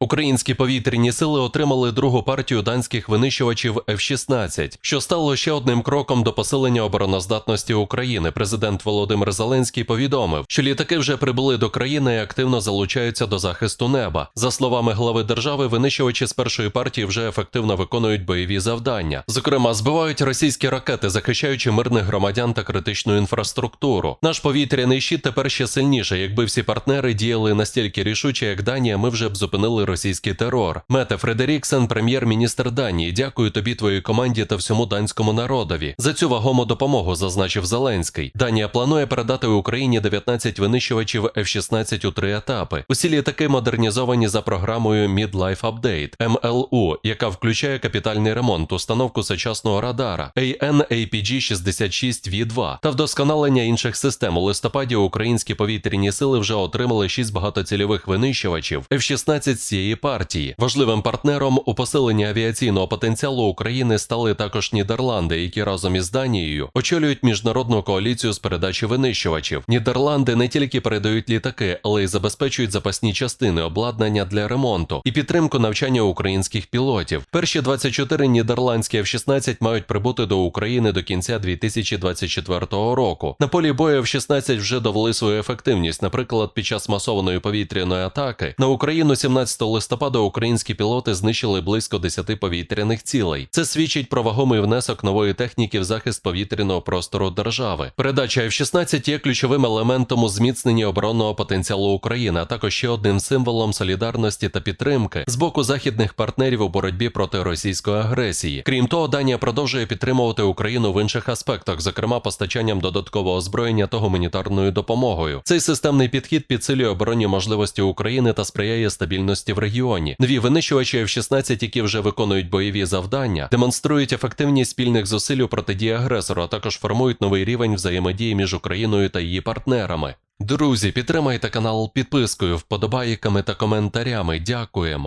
Українські повітряні сили отримали другу партію данських винищувачів F-16, що стало ще одним кроком до посилення обороноздатності України. Президент Володимир Зеленський повідомив, що літаки вже прибули до країни і активно залучаються до захисту неба. За словами глави держави, винищувачі з першої партії вже ефективно виконують бойові завдання. Зокрема, збивають російські ракети, захищаючи мирних громадян та критичну інфраструктуру. Наш повітряний щит тепер ще сильніше. Якби всі партнери діяли настільки рішуче, як Данія, ми вже б зупинили російський терор. Мете Фредеріксен, прем'єр-міністр Данії. Дякую тобі, твоїй команді та всьому данському народові за цю вагому допомогу, зазначив Зеленський. Данія планує передати Україні 19 винищувачів F-16 у три етапи. Усі літаки модернізовані за програмою Midlife Update МЛУ, яка включає капітальний ремонт, установку сучасного радара AN-APG 66 v 2 та вдосконалення інших систем. У листопаді українські повітряні сили вже отримали 6 багатоцільових винищувачів F-16 з цієї партії. Важливим партнером у посиленні авіаційного потенціалу України стали також Нідерланди, які разом із Данією очолюють міжнародну коаліцію з передачі винищувачів. Нідерланди не тільки передають літаки, але й забезпечують запасні частини, обладнання для ремонту і підтримку навчання українських пілотів. Перші 24 нідерландські F-16 мають прибути до України до кінця 2024 року. На полі бою F-16 вже довели свою ефективність. Наприклад, під час масованої повітряної атаки на Україну 17 листопада українські пілоти знищили близько 10 повітряних цілей. Це свідчить про вагомий внесок нової техніки в захист повітряного простору держави. Передача F-16 є ключовим елементом у зміцненні оборонного потенціалу України, а також ще одним символом солідарності та підтримки з боку західних партнерів у боротьбі проти російської агресії. Крім того, Данія продовжує підтримувати Україну в інших аспектах, зокрема постачанням додаткового озброєння та гуманітарною допомогою. Цей системний підхід підсилює оборонні можливості України та сприяє стабільності в регіоні. Нові винищувачі F-16, які вже виконують бойові завдання, демонструють ефективність спільних зусиль у протидії агресору, а також формують новий рівень взаємодії між Україною та її партнерами. Друзі, підтримайте канал підпискою, вподобайками та коментарями. Дякуємо.